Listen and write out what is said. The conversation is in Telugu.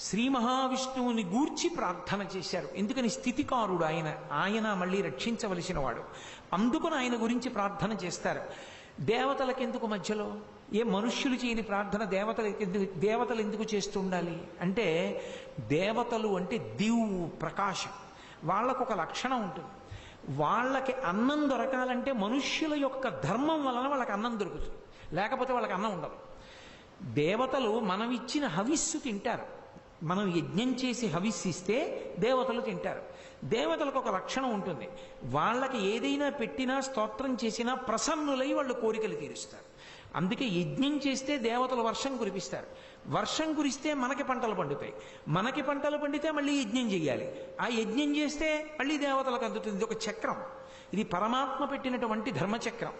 శ్రీ మహావిష్ణువుని గూర్చి ప్రార్థన చేశారు. ఎందుకని స్థితికారుడు ఆయన ఆయన మళ్ళీ రక్షించవలసిన వాడు అందుకని ఆయన గురించి ప్రార్థన చేస్తారు. దేవతలకెందుకు మధ్యలో? ఏ మనుష్యులు చేయని ప్రార్థన దేవతలకి ఎందుకు దేవతలు ఎందుకు చేస్తుండాలి? అంటే దేవతలు అంటే దివు ప్రకాశం. వాళ్ళకు ఒక లక్షణం ఉంటుంది. వాళ్ళకి అన్నం దొరకాలంటే మనుష్యుల యొక్క ధర్మం వలన వాళ్ళకి అన్నం దొరుకుతుంది. లేకపోతే వాళ్ళకి అన్నం ఉండదు. దేవతలు మనం ఇచ్చిన హవిస్సు తింటారు. మనం యజ్ఞం చేసి హవిస్సిస్తే దేవతలు తింటారు. దేవతలకు ఒక లక్షణం ఉంటుంది. వాళ్ళకి ఏదైనా పెట్టినా స్తోత్రం చేసినా ప్రసన్నులై వాళ్ళు కోరికలు తీరుస్తారు. అందుకే యజ్ఞం చేస్తే దేవతలు వర్షం కురిపిస్తారు. వర్షం కురిస్తే మనకి పంటలు పండుతాయి. మనకి పంటలు పండితే మళ్ళీ యజ్ఞం చేయాలి. ఆ యజ్ఞం చేస్తే మళ్ళీ దేవతలకు అందుతుంది. ఇది ఒక చక్రం. ఇది పరమాత్మ పెట్టినటువంటి ధర్మచక్రం.